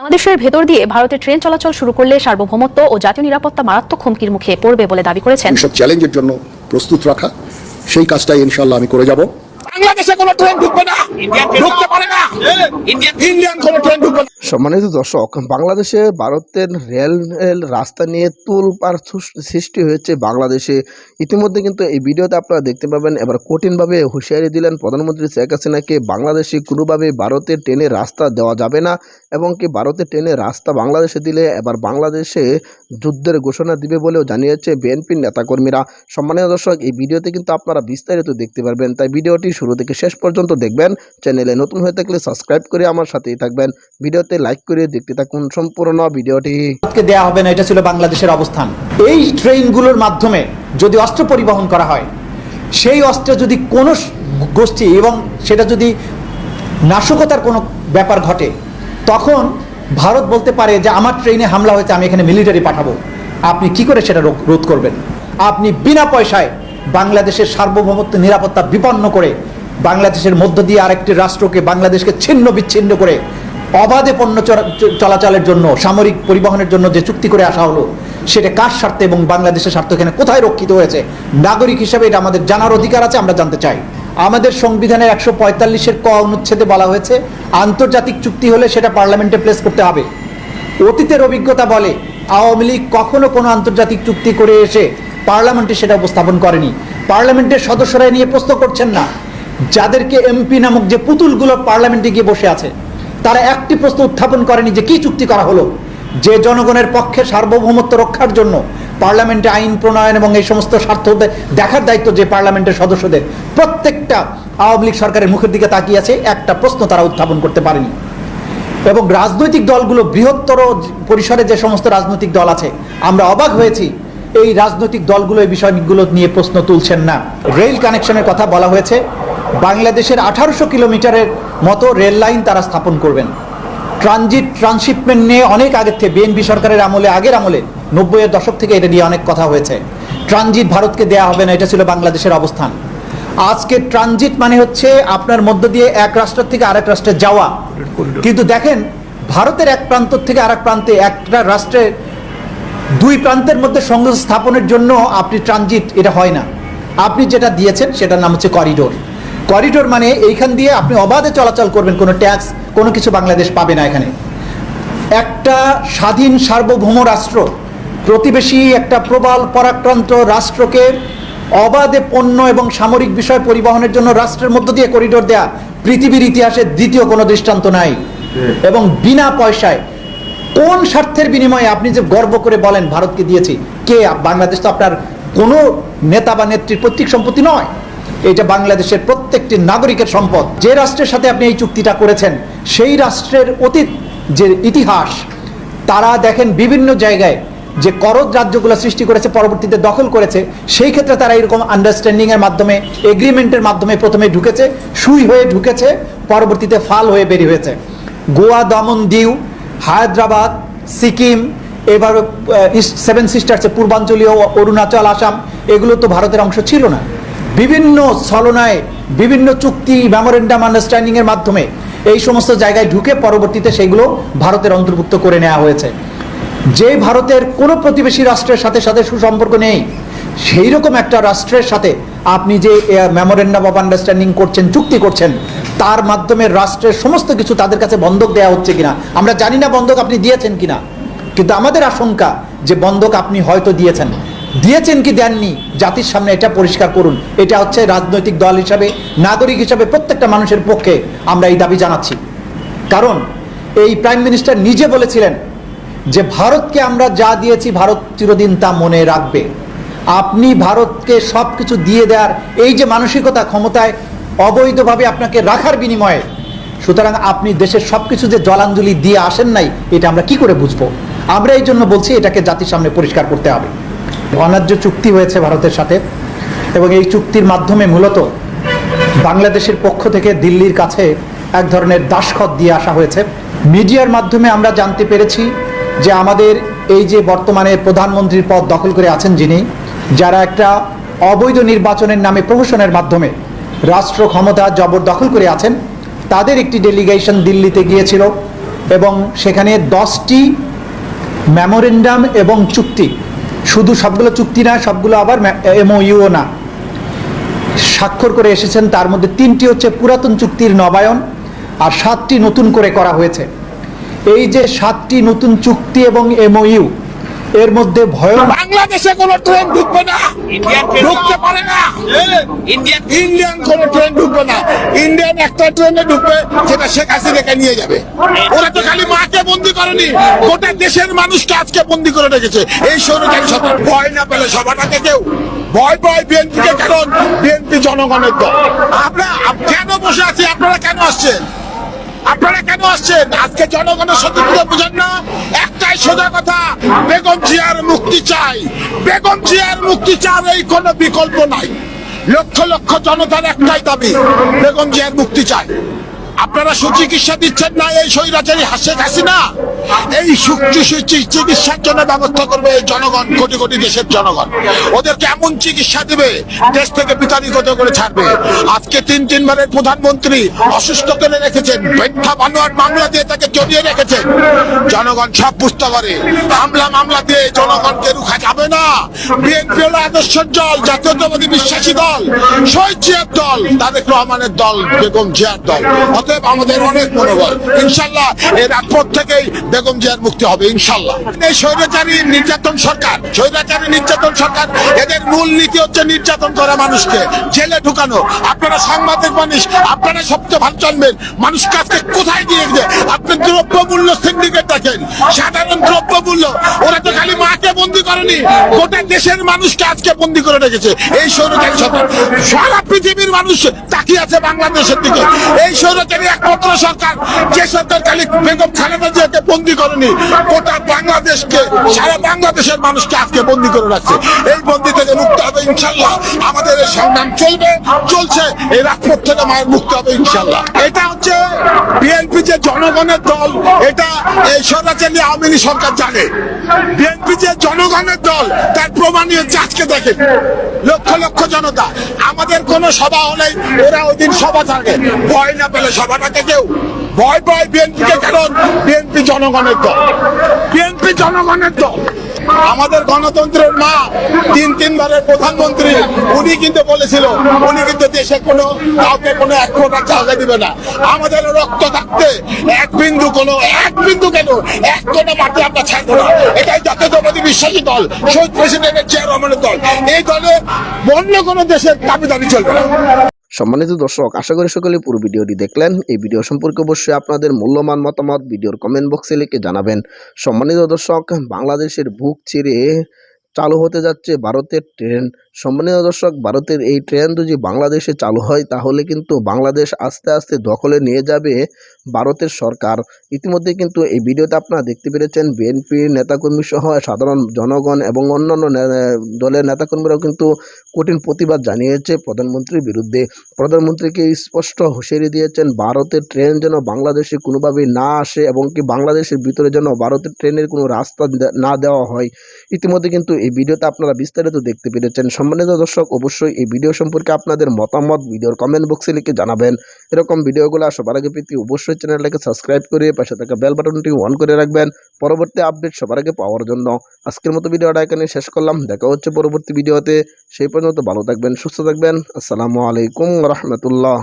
বাংলাদেশের ভেতর দিয়ে ভারতের ট্রেন চলাচল শুরু করলে সার্বভৌমত্ব ও জাতীয় নিরাপত্তা মারাত্মক হুমকির মুখে পড়বে বলে দাবি করেছেন। চ্যালেঞ্জের জন্য প্রস্তুত রাখা। সেই কাজটাই ইনশাল্লাহ আমি করে যাব। বাংলাদেশে কোনো ট্রেন ঢুকবে না। ঢুকতে পারে না। ইন্ডিয়ান কোনো ট্রেন ঢুকবে না। সম্মানিত দর্শক বাংলাদেশে ভারতের রেল রেল রাস্তা নিয়ে তুলপার সৃষ্টি হয়েছে বাংলাদেশে। ইতিমধ্যে কিন্তু এই ভিডিওতে আপনারা দেখতে পাবেন এবার কঠিনভাবে হুঁশিয়ারি দিলেন প্রধানমন্ত্রী শেখ হাসিনাকে বাংলাদেশে কোনোভাবে ভারতের ট্রেনে রাস্তা দেওয়া যাবে না এবং কি ভারতের ট্রেনে রাস্তা বাংলাদেশে দিলে এবার বাংলাদেশে যুদ্ধের ঘোষণা দিবে বলেও জানিয়েছে বিএনপির নেতাকর্মীরা। সম্মানিত দর্শক, এই ভিডিওতে কিন্তু আপনারা বিস্তারিত দেখতে পারবেন। তাই ভিডিওটি শুরু থেকে শেষ পর্যন্ত দেখবেন। চ্যানেলে নতুন হয়ে থাকলে সাবস্ক্রাইব করে আমার সাথেই থাকবেন। ভিডিওতে লাইক করে দেখতে থাকুন সম্পূর্ণ ভিডিওটি। দেয়া হবে না, এটা ছিল বাংলাদেশের অবস্থান। এই ট্রেনগুলোর মাধ্যমে যদি অস্ত্র পরিবহন করা হয়, সেই অস্ত্র যদি কোনো গোষ্ঠী এবং সেটা যদি নাশকতার কোনো ব্যাপার ঘটে, তখন ভারত বলতে পারে যে আমার ট্রেনে হামলা হয়েছে, আমি এখানে মিলিটারি পাঠাবো। আপনি কি করে সেটা রোধ- করবেন? আপনি বিনা পয়সায় বাংলাদেশের সার্বভৌমত্ব নিরাপত্তা বিপন্ন করে বাংলাদেশের মধ্য দিয়ে আরেকটি রাষ্ট্রকে বাংলাদেশকে ছিন্ন বিচ্ছিন্ন করে অবাধে পণ্য চলাচলের জন্য, সামরিক পরিবহনের জন্য যে চুক্তি করে আসা হলো, সেটা কার স্বার্থে এবং বাংলাদেশের স্বার্থ এখানে কোথায় রক্ষিত হয়েছে? নাগরিক হিসেবে এটা আমাদের জানার অধিকার আছে, আমরা জানতে চাই। আমাদের সংবিধানের একশো পঁয়তাল্লিশের ক অনুচ্ছেদে বলা হয়েছে, আন্তর্জাতিক চুক্তি হলে সেটা পার্লামেন্টে প্লেস করতে হবে। অতীতের অভিজ্ঞতা বলে আওয়ামী লীগ কখনো কোনো আন্তর্জাতিক চুক্তি করে এসে পার্লামেন্টে সেটা উপস্থাপন করেনি। পার্লামেন্টের সদস্যরা নিয়ে প্রশ্ন করছেন না। যাদেরকে এমপি নামক যে পুতুলগুলো পার্লামেন্টে গিয়ে বসে আছে, তারা একটি প্রশ্ন উত্থাপন করেনি যে কি চুক্তি করা হলো? যে জনগণের পক্ষে সার্বভৌমত্ব রক্ষার জন্য পার্লামেন্টে আইন প্রণয়ন এবং এই সমস্ত স্বার্থ দেখার দায়িত্ব যে পার্লামেন্টের সদস্যদের, প্রত্যেকটা আওয়ামী লীগ সরকারের মুখের দিকে তাকিয়ে আছে, একটা প্রশ্ন তারা উত্থাপন করতে পারেনি। এবং রাজনৈতিক দলগুলো বৃহত্তর পরিসরে যে সমস্ত রাজনৈতিক দল আছে, আমরা অবাক হয়েছি, এই রাজনৈতিক দলগুলো এই বিষয়গুলো নিয়ে প্রশ্ন তুলছেন না। রেল কানেকশনের কথা বলা হয়েছে, বাংলাদেশের আঠারোশো কিলোমিটারের মতো রেল লাইন তারা স্থাপন করবেন। ট্রানজিট ট্রান্সশিপমেন্ট নিয়ে অনেক আগের থেকে, বিএনপি সরকারের আমলে, আগের আমলে নব্বইয়ের দশক থেকে এটা নিয়ে অনেক কথা হয়েছে। ট্রানজিট ভারতকে দেয়া হবে না, এটা ছিল বাংলাদেশের অবস্থান। আজকে ট্রানজিট মানে হচ্ছে আপনার মধ্য দিয়ে এক রাষ্ট্র থেকে আরেক রাষ্ট্রে যাওয়া। কিন্তু দেখেন, ভারতের এক প্রান্ত থেকে আরেক প্রান্তে একটা রাষ্ট্রের দুই প্রান্তের মধ্যে সংযোগ স্থাপনের জন্য আপনি ট্রানজিট, এটা হয় না। আপনি যেটা দিয়েছেন, সেটার নাম হচ্ছে করিডোর। করিডোর মানে এইখান দিয়ে আপনি অবাধে চলাচল করবেন, কোনো ট্যাক্স, কোনো কিছু বাংলাদেশ পাবে না এখানে। একটা স্বাধীন সার্বভৌম রাষ্ট্র প্রতিবেশী একটা প্রবল পরাক্রান্ত রাষ্ট্রকে অবাধে পণ্য এবং সামরিক বিষয় পরিবহনের জন্য রাষ্ট্রের মধ্য দিয়ে করিডোর দেয়া পৃথিবীর ইতিহাসে দ্বিতীয় কোনো দৃষ্টান্ত নাই। এবং বিনা পয়সায় কোন স্বার্থের বিনিময়ে আপনি যে গর্ব করে বলেন ভারতকে দিয়েছি কে বাংলাদেশ তো আপনার কোনো নেতা বা নেত্রীর পৈতৃক সম্পত্তি নয়। এটা বাংলাদেশের প্রত্যেকটি নাগরিকের সম্পদ। যে রাষ্ট্রের সাথে আপনি এই চুক্তিটা করেছেন সেই রাষ্ট্রের অতীত যে ইতিহাস তারা দেখেন বিভিন্ন জায়গায় যে করদ রাজ্যগুলো সৃষ্টি করেছে, পরবর্তীতে দখল করেছে, সেই ক্ষেত্রে তারা এরকম আন্ডারস্ট্যান্ডিং এর মাধ্যমে এগ্রিমেন্টের মাধ্যমে প্রথমে ঢুকেছে, সুই হয়ে ঢুকেছে, পরবর্তীতে ফাল হয়ে বেরিয়ে হয়েছে। গোয়া, দমন, দিউ, হায়দ্রাবাদ, সিকিম, এবার সেভেন সিস্টার্সে পূর্বাঞ্চলীয় অরুণাচল, আসাম, এগুলো তো ভারতের অংশ ছিল না। বিভিন্ন ছলনায়, বিভিন্ন চুক্তি মেমোরেন্ডাম আন্ডারস্ট্যান্ডিং এর মাধ্যমে এই সমস্ত জায়গায় ঢুকে পরবর্তীতে সেগুলো ভারতের অন্তর্ভুক্ত করে নেওয়া হয়েছে। যে ভারতের কোনো প্রতিবেশী রাষ্ট্রের সাথে সাথে সুসম্পর্ক নেই সেই রকম একটা রাষ্ট্রের সাথে আপনি যে মেমোরেন্ডাম অফ আন্ডারস্ট্যান্ডিং করছেন, চুক্তি করছেন, তার মাধ্যমে রাষ্ট্রের সমস্ত কিছু তাদের কাছে বন্ধক দেওয়া হচ্ছে কিনা? আমরা জানি না বন্ধক আপনি দিয়েছেন কিনা, কিন্তু আমাদের আশঙ্কা যে বন্ধক আপনি হয়তো দিয়েছেন। দিয়েছেন কি দেননি? জাতির সামনে এটা পরিষ্কার করুন। এটা হচ্ছে রাজনৈতিক দল হিসাবে, নাগরিক হিসাবে প্রত্যেকটা মানুষের পক্ষে আমরা এই দাবি জানাচ্ছি। কারণ, এই প্রাইম মিনিস্টার নিজে বলেছিলেন যে ভারতকে আমরা যা দিয়েছি, ভারত চিরদিন তা মনে রাখবে। আপনি ভারতকে সব কিছু দিয়ে দেওয়ার এই যে মানসিকতা ক্ষমতায় অবৈধভাবে আপনাকে রাখার বিনিময়ে, সুতরাং আপনি দেশের সব কিছু যে জলাঞ্জলি দিয়ে আসেন নাই, এটা আমরা কি করে বুঝব? আমরা এই জন্য বলছি এটাকে জাতির সামনে পরিষ্কার করতে হবে। অনার্য চুক্তি হয়েছে ভারতের সাথে, এবং এই চুক্তির মাধ্যমে মূলত বাংলাদেশের পক্ষ থেকে দিল্লির কাছে এক ধরনের দাসখত দিয়ে আসা হয়েছে। মিডিয়ার মাধ্যমে আমরা জানতে পেরেছি যে আমাদের এই যে বর্তমানে প্রধানমন্ত্রীর পদ দখল করে আছেন যিনি, যারা একটা অবৈধ নির্বাচনের নামে প্রহসনের মাধ্যমে রাষ্ট্র ক্ষমতা জবরদখল করে আছেন, তাদের একটি ডেলিগেশন দিল্লিতে গিয়েছিল এবং সেখানে দশটি মেমোরেন্ডাম এবং চুক্তি। শুধু সবগুলো চুক্তি না, সবগুলো আবার এমওইউও না। স্বাক্ষর করে এসেছেন, তার মধ্যে তিনটি হচ্ছে পুরাতন চুক্তির নবায়ন আর সাতটি নতুন করে করা হয়েছে। এই যে সাতটি নতুন চুক্তি এবং এমওইউ এর মধ্যে ভয় বাংলাদেশে কোনো ট্রেন ঢুকবে না। ইন্ডিয়ান ট্রেন ঢুকতে পারে না। ইন্ডিয়ান ইন্ডিয়ান কোনো ট্রেন ঢুকবে না। ইন্ডিয়ান একটা ট্রেনে ঢুকবে যেটা শেখ হাসিনাকে নিয়ে যাবে। ওরা তো খালি মাকে বন্দি করেনি। গোটা দেশের মানুষকে আজকে বন্দি করে রেখেছে। এই সরকারি সরকার ভয় না পেলে সভাটাকে কেউ? ভয় পায় বিএনপিকে কারণ বিএনপি জনগণের দল। আমরা কেন বসে আছি? আপনারা কেন আসছেন? আপনারা কেন আসছেন? আজকে জনগণের সতর্কতা বুঝেন না? একটাই সোজা কথা, বেগম জিয়ার মুক্তি চাই। বেগম জিয়ার মুক্তি চার এই কোন বিকল্প নাই। লক্ষ লক্ষ জনতার একটাই দাবি, বেগম জিয়ার মুক্তি চাই। আপনারা সুচিকিৎসা দিচ্ছেন না এই স্বৈরাচারী হাসে হাসিনা? এই চিকিৎসার জন্য ব্যবস্থা করবে এই জনগণ, কোটি কোটি দেশের জনগণ। ওদেরকে এমন চিকিৎসা দিবে, দেশ থেকে বিতাড়িত করে ছাড়বে। আজকে তিন তিনবারের প্রধানমন্ত্রী অসুস্থ করে রেখেছেন মিথ্যা বানোয়ার মামলা দিয়ে তাকে জড়িয়ে রেখেছেন। জনগণ সব বুঝতে পারে হামলা মামলা দিয়ে জনগণকে রুখা যাবে না। বিএনপি হলো আদর্শ দল, জাতীয়তাবাদী বিশ্বাসী দল শহীদ জিয়ার দল, তারেক রহমানের দল, বেগম জিয়ার দল। অতএব আমাদের অনেক মনোবল। ইনশাল্লাহ এর রাজপথ থেকেই বেগম জিয়ার মুক্তি হবে ইনশাল্লাহ। এই স্বৈরাচারী নির্যাতন সরকার, স্বৈরাচারী নির্যাতন সরকার, এদের মূল নীতি হচ্ছে নির্যাতন করা মানুষকে, জেলে ঢুকানো। আপনারা সাংবাদিক মানুষ আপনারা সবচেয়ে ভালো জানবেন মানুষকে আজকে কোথায় দিয়ে গেছে। আপনি দ্রব্য মূল্য সিন্ডিকেট দেখেন, সাধারণ দ্রব্য মূল্য ওরা তো খালি মাকে বন্দি করেনি, গোটা দেশের মানুষকে আজকে বন্দি করে রেখেছে। এই স্বৈরাচারী সরকার, সারা পৃথিবীর মানুষ তাকিয়ে আছে বাংলাদেশের দিকে। এই স্বৈরাচারী একমাত্র সরকার, যে সরকার খালি বেগম খালেদা জিয়াকে বন্দি করেনি, গোটা বাংলাদেশকে সারা বাংলাদেশের মানুষকে আজকে বন্দি করে রাখছে। এই বন্দি থেকে মুক্ত হবে ইনশাল্লাহ আমাদের এই সংগ্রাম চলবে, চলছে। এই রাজপথ থেকে মায়ের মুক্ত হবে ইনশাল্লাহ এটা হচ্ছে বিএনপি যে জনগণের দল, এটা এই সরাচালী আওয়ামী লীগ সরকার জানে। বিএনপি যে জনগণের দল, তার প্রমাণীয় আজকে দেখেন। লক্ষ লক্ষ জনতা। আমাদের কোনো সভা হলেই ওরা ওই দিন সভা থাকে ভয় না পেলে সভাটাকে কেউ? ভয় পায় বিএনপিকে কারণ বিএনপি জনগণের দল। বিএনপি জনগণের দল। আমাদের গণতন্ত্রের মা, তিন তিনবারের প্রধানমন্ত্রী, উনি কিন্তু বলেছিল, উনি কিন্তু দেশে কোনো, কাউকে কোনো এক ফোঁটা জায়গা দিবে না। আমাদের রক্ত থাকতে এক বিন্দু কোনো, এক বিন্দু কেন? এক কোনো মাটি আমরা ছাড়বো না। এটাই জাতীয়তাবাদী বিশ্বাসী দল, শহীদ প্রেসিডেন্টের চেয়ারম্যানের দল। এই দলে অন্য কোনো দেশের দাবি দাবি চলবে না। সম্মানিত দর্শক, আশা করি সকলে পুরো ভিডিওটি দেখলেন। এই ভিডিও সম্পর্কে অবশ্যই আপনাদের মূল্যবান মতামত ভিডিওর কমেন্ট বক্সে লিখে জানাবেন। সম্মানিত দর্শক, বাংলাদেশের বুক চিরে চালু হতে যাচ্ছে ভারতের ট্রেন। সম্মানিত দর্শক, ভারতের এই ট্রেন যদি বাংলাদেশে চালু হয়, তাহলে কিন্তু বাংলাদেশ আস্তে আস্তে দখলে নিয়ে যাবে ভারতের সরকার। ইতিমধ্যে কিন্তু এই ভিডিওতে আপনারা দেখতে পেরেছেন, বিএনপির নেতাকর্মী সহ সাধারণ জনগণ এবং অন্যান্য দলের নেতাকর্মীরাও কিন্তু কঠিন প্রতিবাদ জানিয়েছে প্রধানমন্ত্রীর বিরুদ্ধে। প্রধানমন্ত্রীকে স্পষ্ট হুঁশিয়ারি দিয়েছেন, ভারতের ট্রেন যেন বাংলাদেশে কোনোভাবেই না আসে এবং কি বাংলাদেশের ভিতরে যেন ভারতের ট্রেনের কোনো রাস্তা না দেওয়া হয়। ইতিমধ্যে কিন্তু এই ভিডিওতে আপনারা বিস্তারিত দেখতে পেরেছেন। সম্মানিত দর্শক, অবশ্যই এই ভিডিও সম্পর্কে আপনাদের মতামত ভিডিওর কমেন্ট বক্সে লিখে জানাবেন। এরকম ভিডিওগুলো সবার আগে পেতে অবশ্যই চ্যানেলটাকে সাবস্ক্রাইব করে পাশে থাকা বেল বাটনটি অন করে রাখবেন। পরবর্তী আপডেট সবার আগে পাওয়ার জন্য। আজকের মতো ভিডিওটা এখানে শেষ করলাম। দেখা হচ্ছে পরবর্তী ভিডিওতে। সেই পর্যন্ত ভালো থাকবেন, সুস্থ থাকবেন। আসসালামু আলাইকুম রহমতুল্লাহ।